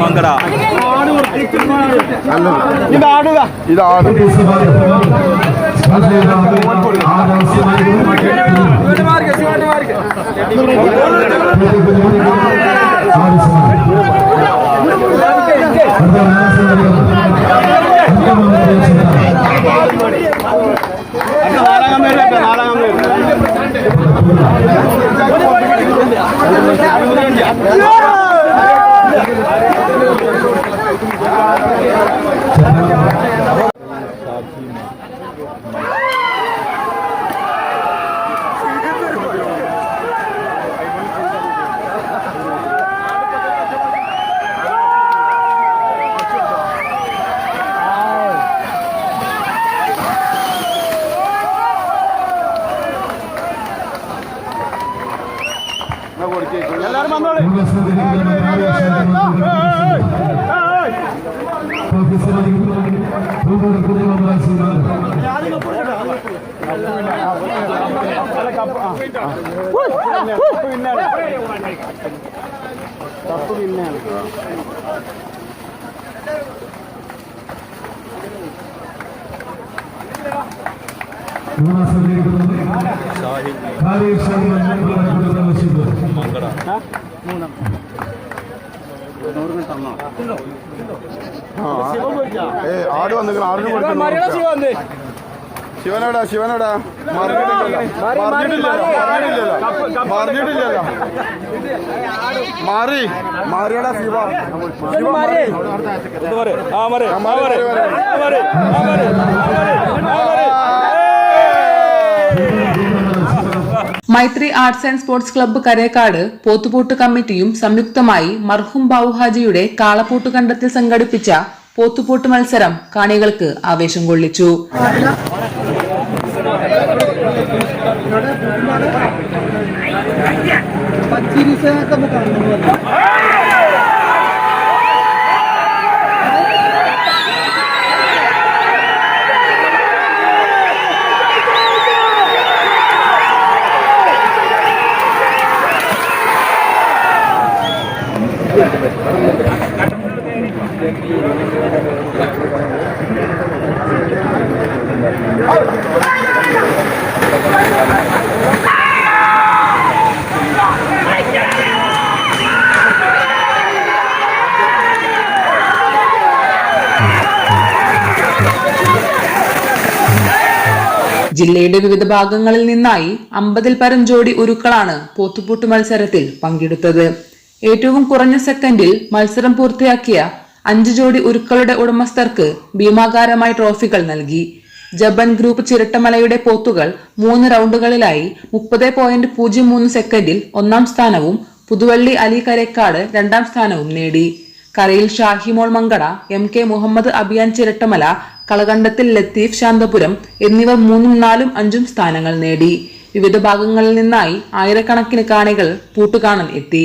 മങ്കട ഇതാണ് നാലാം പേര് നാലാം Obrigado. പേര് എല്ലാരും വന്നോളി. കപ്പ് പിന്നെയാണ് മങ്കട ഏ ആട് വന്നിക്കണം ആടിന് കൊടുക്കണം ശിവനടാ ശിവനടാ. മറിഞ്ഞിട്ടില്ലല്ലോ. മറിഞ്ഞിട്ടില്ലല്ലോ. മാറി. മാറിയടാ ശിവ. ശിവ മാറി. മാറി. ആ മറി. ആ മറി മാറി, ആ മറി ആ മറി ആ മറി Maithri arts and sports club Karekkad പോത്തുപൂട്ട് കമ്മിറ്റിയും സംയുക്തമായി മർഹും ബാവുഹാജിയുടെ കാളപ്പൂട്ട് കണ്ടത്തിൽ സംഘടിപ്പിച്ച പോത്തുപൂട്ട് മത്സരം കാണികൾക്ക് ആവേശം കൊള്ളിച്ചു. ജില്ലയുടെ വിവിധ ഭാഗങ്ങളിൽ നിന്നായി അമ്പതിൽ പരം ജോഡി ഉരുക്കളാണ് പോത്തുപൂട്ട് മത്സരത്തിൽ പങ്കെടുത്തത്. ഏറ്റവും കുറഞ്ഞ സെക്കൻഡിൽ മത്സരം പൂർത്തിയാക്കിയ അഞ്ച് ജോഡി ഉരുക്കളുടെ ഉടമസ്ഥർക്ക് ഭീമാകാരമായി ട്രോഫികൾ നൽകി. ജബൻ ഗ്രൂപ്പ് ചിരട്ടമലയുടെ പോത്തുകൾ മൂന്ന് റൗണ്ടുകളിലായി മുപ്പത് പോയിന്റ് പൂജ്യം മൂന്ന് സെക്കൻഡിൽ ഒന്നാം സ്ഥാനവും പുതുവള്ളി അലി കരേക്കാട് രണ്ടാം സ്ഥാനവും നേടി. കരയിൽ ഷാഹിമോൾ മങ്കട എം കെ മുഹമ്മദ് അബിയാൻ ചിരട്ടമല കളകണ്ടത്തിൽ ലത്തീഫ് ശാന്തപുരം എന്നിവർ മൂന്നും നാലും അഞ്ചും സ്ഥാനങ്ങൾ നേടി. വിവിധ ഭാഗങ്ങളിൽ നിന്നായി ആയിരക്കണക്കിന് കാണികൾ പൂട്ടുകാണൽ എത്തി.